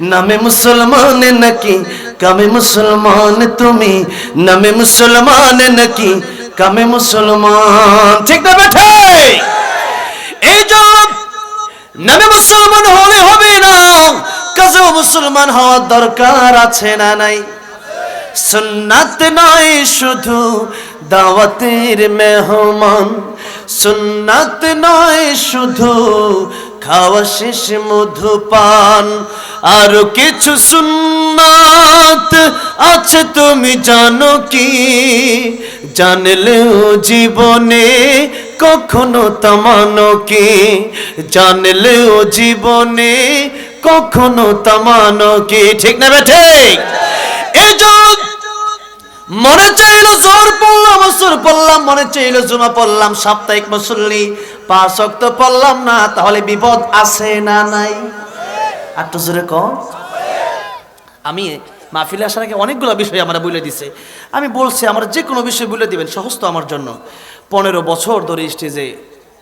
নামে মুসলমান নাকি? কামে মুসলমান তুমি? নামে মুসলমান নাকি? কামে মুসলমান। ঠিক না বেঠে? এই জন্য নামে মুসলমান হলে হবে না। কাজেও মুসলমান হওয়ার দরকার আছে না নাই? সুন্নাত নয় শুধু দাওয়াতের মেহমান। সুন্নাত নয় শুধু খাওয়া শেষ মধুপান আর কিছু সুন্নাত আছে, তুমি জানো কি? জানলেও জীবনে কখনো তামানো কি? জানলেও জীবনে কখনো তামানো কি? ঠিক না ঠিক? এই মনে চাইলো জোর পড়লাম আসর পড়লাম, মনে চাইলো, জুমা পড়লাম, সাপ্তাহিক মুসল্লি, পাঁচ অক্ত পড়লাম না, তাহলে বিপদ আছে না নাই? আর তো জোরে কম আমি মাহফিলে আসার আগে অনেকগুলো বিষয় আমরা বলে দিছে। আমি বলছি, আমার যে কোনো বিষয় বলে দিবেন, সহজ তো আমার জন্য। পনেরো বছর ধরে স্টেজে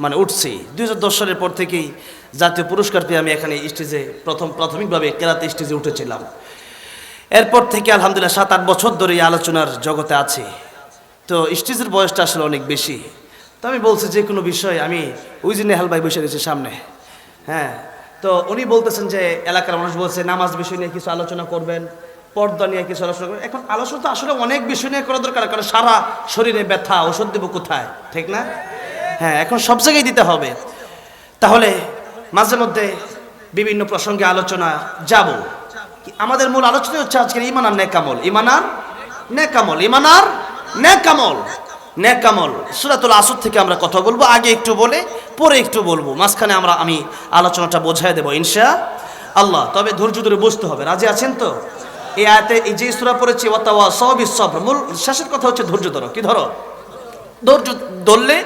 মানে উঠছি। দুই হাজার দশ সালের পর থেকেই জাতীয় পুরস্কার পেয়ে আমি এখানে স্টেজে প্রথম, প্রাথমিকভাবে কেরাতে স্টেজে উঠেছিলাম। এরপর থেকে আলহামদুলিল্লাহ, সাত আট বছর ধরে আলোচনার জগতে আছি। তো স্টেজের বয়সটা আসলে অনেক বেশি। তো আমি বলছি যে কোনো বিষয় আমি ওই যে নেহাল ভাই বসে গেছি সামনে। হ্যাঁ তো উনি বলতেছেন যে এলাকার মানুষ বলছে, নামাজ বিষয় নিয়ে কিছু আলোচনা করবেন, পর্দা নিয়ে কিছু আলোচনা করবেন। এখন আলোচনা তো আসলে অনেক বিষয় নিয়ে করা দরকার, কারণ সারা শরীরে ব্যথা, ওষুধ দেবো কোথায়? ঠিক না? হ্যাঁ এখন সব জায়গায় দিতে হবে। তাহলে মাঝে মধ্যে বিভিন্ন প্রসঙ্গে আলোচনা যাব। আমাদের মূল আলোচনা হচ্ছে আজকের ইমান আর নেকামল। ইমান আর নেকামল। ইমান আর নেকামল নেকামল সুরাতুল আসর থেকে আমরা কথা বলব, আগে একটু বলে, পরে একটু বলব। মাঝখানে আমরা, আমি আলোচনাটা বোঝাই দেবো, ইনশা আল্লাহ। তবে ধৈর্য ধরে বুঝতে হবে। রাজি আছেন তো? এই আয়াতে, এই যে সুরা পড়েছি মূল শেষের কথা হচ্ছে ধৈর্য ধরো। কি ধরো? ধৈর্য ধরলে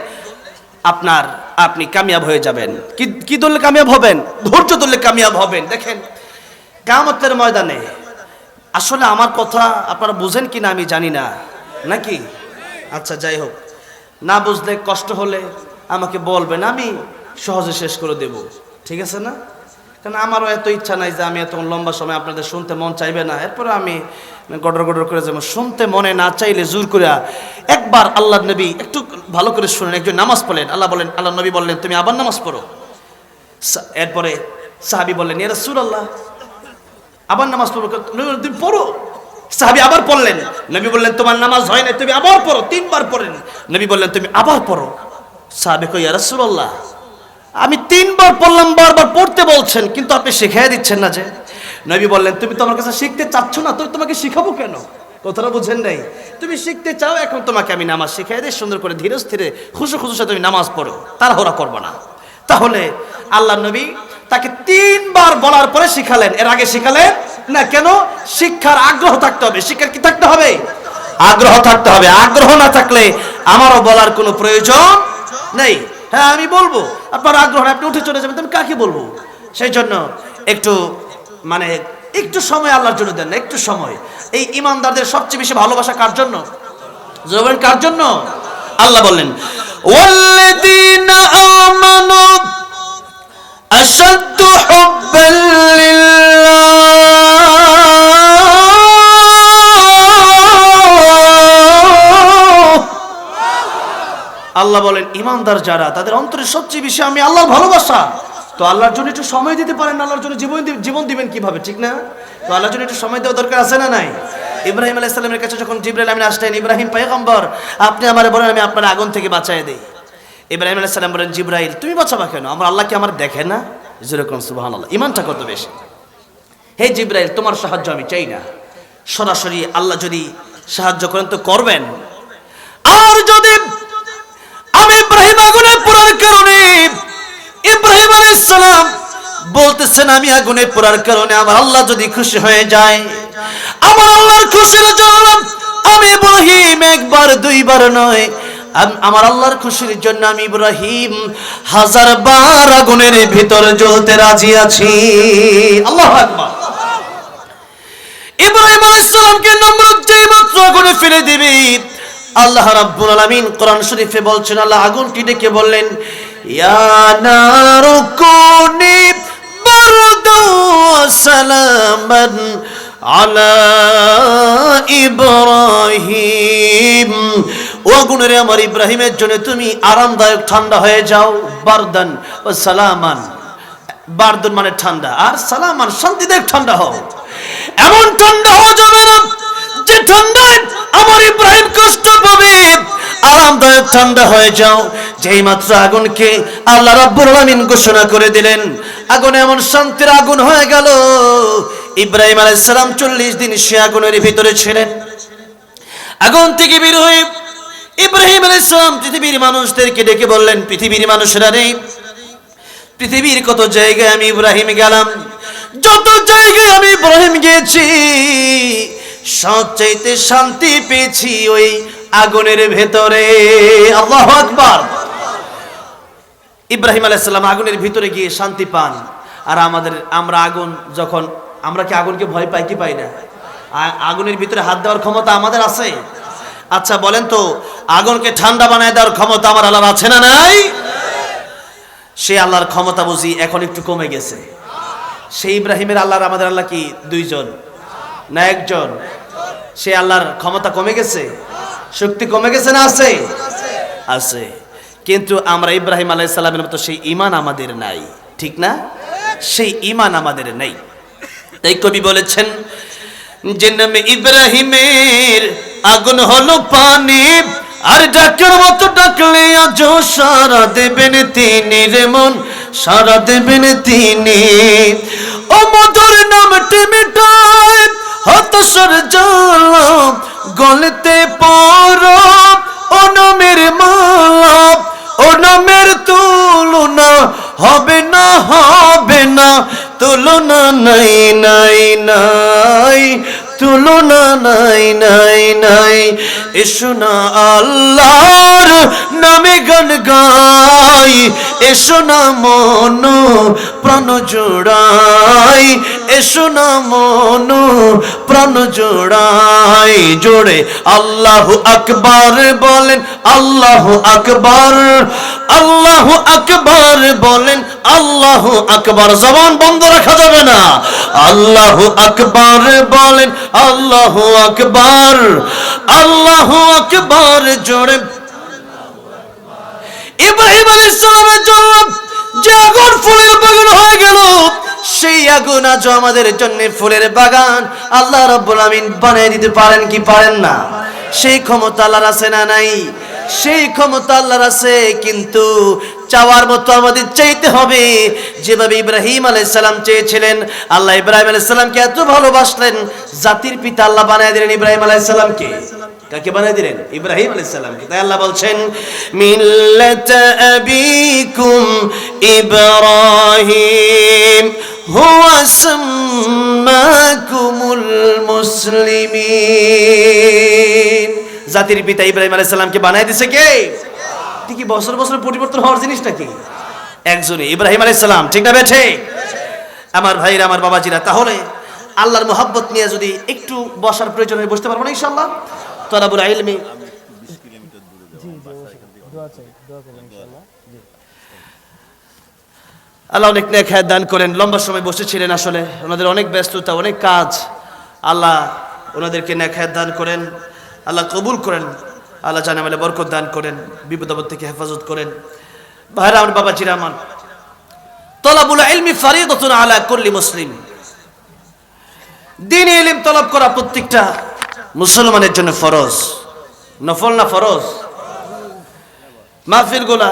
আপনার, আপনি কামিয়াব হয়ে যাবেন। কি কি ধরলে কামিয়াব হবেন? ধৈর্য ধরলে কামিয়াব হবেন। দেখেন কামতের ময়দানে, আসলে আমার কথা আপনারা বুঝেন কি না আমি জানি না। নাকি? আচ্ছা যাই হোক। না বুঝলে কষ্ট হলে আমাকে বলবেন, আমি সহজে শেষ করে দেব। ঠিক আছে না? কারণ আমারও এত ইচ্ছা নাই যে আমি এত লম্বা সময় আপনাদের শুনতে মন চাইবে না। এরপরে আমি গডর গডর করে যেমন শুনতে মনে না চাইলে জোর করে একবার আল্লাহ নবী একটু ভালো করে শুনেন, একজন নামাজ পড়লেন আল্লাহ বলেন আল্লাহ নবী বললেন, তুমি আবার নামাজ পড়ো। এরপরে সাহাবি বললেন এরা সুর আল্লাহ আবার নামাজ পড়ব তুমি পড়ো? সাহাবি আবার পড়লেন। নবী বললেন, তোমার নামাজ হয় না তুমি আবার পড়ো, তিনবার পড়েন নবী বললেন, তুমি আবার পড়ো। সাহাবি কই রাসূলুল্লাহ, আমি তিনবার পড়লাম, বারবার পড়তে বলছেন, কিন্তু আপনি শিখাই দিচ্ছেন না যে। নবী বললেন, তুমি তোমার কাছে শিখতে চাচ্ছ না, তো তোমাকে শিখাবো কেন? কথাটা বুঝেন নাই। তুমি শিখতে চাও, এখন তোমাকে আমি নামাজ শিখাই দিই, সুন্দর করে ধীরে স্থিরে খুশু খুশু সাথে তুমি নামাজ পড়ো, তাড়াহুড়া করব না। তাহলে আল্লাহ নবী তাকে তিনবার বলার পরে শিখালেন। এর আগে শিখালেন? না, কেন? শিক্ষার আগ্রহ থাকতে হবে। শিক্ষার কি থাকতে হবে? আগ্রহ থাকতে হবে। আগ্রহ না থাকলে আমারও বলার কোনো প্রয়োজন নেই। হ্যাঁ আমি বলব। আপনার আগ্রহ আপনি উঠে চলে যাবেন তো আমি কাকে বলব? সেই জন্য একটু মানে একটু সময় আল্লাহর জন্য দেন একটু সময়। এই ইমানদারদের সবচেয়ে বেশি ভালোবাসা কার জন্য? কার জন্য? আল্লাহ বললেন, ওয়াল্লাযীনা আমানু আশাদ্দু হুব্বান লিল্লাহ আল্লাহ বলেন, ইমানদার যারা, তাদের অন্তরে সবচেয়ে বেশি আমি আল্লাহর ভালোবাসা। তো আল্লাহর জন্য একটু সময় দিতে পারেন আল্লাহর জন্য জীবন জীবন দিবেন কীভাবে, ঠিক না? তো আল্লাহর জন্য একটু সময় দেওয়া দরকার আছে না নাই? ইব্রাহিম আলাইহিস কাছে যখন জিবরাইল আমিন আসলেন, ইব্রাহিম, পয়গম্বর, আপনি আমার বলেন, আমি আপনার আগুন থেকে বাঁচাই দেই। ইব্রাহিম আলাইহিস সালাম বলেন, জিবরাইল, তুমি বাঁচাবা কেন? আমার আল্লাহ কি আমার দেখে না? যেরকম সুবাহান আল্লাহ ইমানটা কত বেশি? হে জিব্রাইল, তোমার সাহায্য আমি চাই না। সরাসরি আল্লাহ যদি সাহায্য করেন তো করবেন। আর যদি আমি ইব্রাহিম আগুনে পড়ার কারণে ইব্রাহিম আলাইহিস সালাম বলতেছেন, আমি আগুনে পড়ার কারণে আমার আল্লাহ যদি খুশি হয়ে যায়, আমার আল্লাহর খুশির জন্য আমি ইব্রাহিম একবার, দুইবার নয় আমার আল্লাহর খুশির জন্য আমি ইব্রাহিম হাজার বার আগুনের ভিতর জ্বলতে রাজি আছি। আল্লাহ আকবার। ইব্রাহিম আলাইহিসসালামকে নমরুদ যেই মাত্র আগুনে ফেলে দিবি। আল্লাহ রাব্বুল আলামিন কোরআন শরীফে বলছেন, আল্লাহ আগুনটি ডেকে বললেন, ইয়া নারুকুনি বারদাও সালামান আলা ইব্রাহিম। ও আগুনের আমার ইব্রাহিমের জন্য তুমি আরামদায়ক ঠান্ডা হয়ে যাও, বারদান ও সালামান। বারদুন মানে ঠান্ডা, আর সালামান শান্তিদায়ক ঠান্ডা হও। এমন ঠান্ডা হওয়া যাবে না যে ঠান্ডায় আমার ইব্রাহিম কষ্ট পাবে। আরামদায়ক ঠান্ডা হয়ে যাও। যেই মাত্র আগুনকে আল্লাহ রাব্বুল আলামিন ঘোষণা করে দিলেন, আগুন এমন শান্তির আগুন হয়ে গেল। ইব্রাহিম আলাইহিস সালাম চল্লিশ দিন সে আগুনের ভিতরে ছিলেন। আগুন থেকে বের হয়ে ইব্রাহিম আলাইহিস সালাম পৃথিবীর মানুষদেরকে ডেকে বললেন, পৃথিবীর মানুষেরা নেই। পৃথিবীর কত জায়গায় আমি ইব্রাহিম গেলাম? যত জায়গায় আমি ইব্রাহিম গিয়েছি সবচাইতে শান্তি পেয়েছি ওই আগুনের ভেতরে। আল্লাহ আকবার। ইব্রাহিম আলাইসাল্লাম আগুনের ভিতরে গিয়ে শান্তি পান। আর আমাদের, আমরা আগুন যখন, আমরা কি আগুনকে ভয় পাই কি পাই না? আগুনের ভিতরে হাত দেওয়ার ক্ষমতা আমাদের আছে? আচ্ছা বলেন তো, আগুনকে ঠান্ডা বানায় দেওয়ার ক্ষমতা আমার আল্লাহর আছে না নাই? সে আল্লাহর ক্ষমতা বুঝি এখন একটু কমে গেছে। সেই ইব্রাহিমের আল্লাহর, আমাদের আল্লাহ কি? দুইজন। না একজন। সে আল্লাহর ক্ষমতা কমে গেছে? শক্তি কমে গেছে না আছে? আছে। কিন্তু আমরা ইব্রাহিম আলাইসাল্লামের মতো সেই ইমান আমাদের নাই। ঠিক না? সেই ইমান আমাদের নেই। তাই কবি বলেছেন যে নামে ইব্রাহিমের আগুন হলো পানি। আর ডাকের মতো ডাকলে আজ সারা দেবেন তিনি রে মন, সারা দেবেন তিনি। ও মধুর নামটি মিটায় হতাশর জল গলতে পর। ও নামের মালা, ও নামের তুলনা হবে না হবে না। তুলনা নাই নাই নাই। তুলনা নাই নাই নাই। এসো না আল্লাহর নামে গান গাই। এসো না মন প্রাণ জোড়াই। এসো না মন প্রাণ জোড়াই। জোড়ে আল্লাহ আকবার বলেন, আল্লাহ আকবার। আল্লাহ আকবার বলেন, আল্লাহ আকবার। জবান বন্ধ রাখা যাবে না। আল্লাহ আকবার বলেন, আল্লাহ আকবার আল্লাহ আকবার, জোরে। ইব্রাহিম সালামের জন্য যে আগুন ফুলের বাগান হয়ে গেল, সেই আগুন আজ আমাদের জন্য ফুলের বাগান। আল্লাহ রাব্বুল আমিন বানিয়ে দিতে পারেন কি পারেন না? সেই ক্ষমতা আল্লাহর আছে না নাই? সেই ক্ষমতা আল্লাহর আছে, কিন্তু চাওয়ার মতো আমাদের চাইতে হবে। যেভাবে ইব্রাহিম আলাইহিস সালাম চেয়েছিলেন, আল্লাহ ইব্রাহিম আলাইহিস সালামকে এত ভালোবাসলেন, জাতির পিতা আল্লাহ বানিয়ে দিলেন ইব্রাহিম আলাইহিস সালামকে। কাকে বানিয়ে দিলেন? ইব্রাহিম আলাইহিস সালামকে। তাই আল্লাহ বলছেন, মিল্লাত আবিকুম ইব্রাহিম, হুয়া সাম্মাকুমুল মুসলিমিন। জাতির পিতা ইব্রাহিম আলাইহিস সালামকে বানিয়ে দিছে কে? ঠিকই বছর বছর পরিবর্তন হওয়ার জিনিসটা কি? একজনে ইব্রাহিম আলাইহিস সালাম, ঠিক না বেঠে আমার ভাইরা আমার বাবাজিরা, তাহলে আল্লাহর মোহাব্বত নিয়ে যদি একটু বসার প্রয়োজন হয়, বসতে পারব না ইনশাল্লাহ তলাবুল আইলমি আল্লাহ অনেক নেক হায়াত দান করেন, লম্বা সময় বসেছিলেন আসলে, ওনাদের অনেক ব্যস্ততা, অনেক কাজ। আল্লাহ ওনাদেরকে নেক হায়াত দান করেন, আল্লাহ কবুল করেন। আল্লাহ জানে মেলে বরকত দান করেন, বিপদ আপদ থেকে হেফাজত করেন। ভাইরা, আমার বাবা চিরামান তলাবুল ইলমি ফারিদাতুন আলা করলি মুসলিম। দিন ইলম তলব করা প্রত্যেকটা মুসলমানের জন্য ফরজ। নফল না ফরজ? মাহফিল গোলা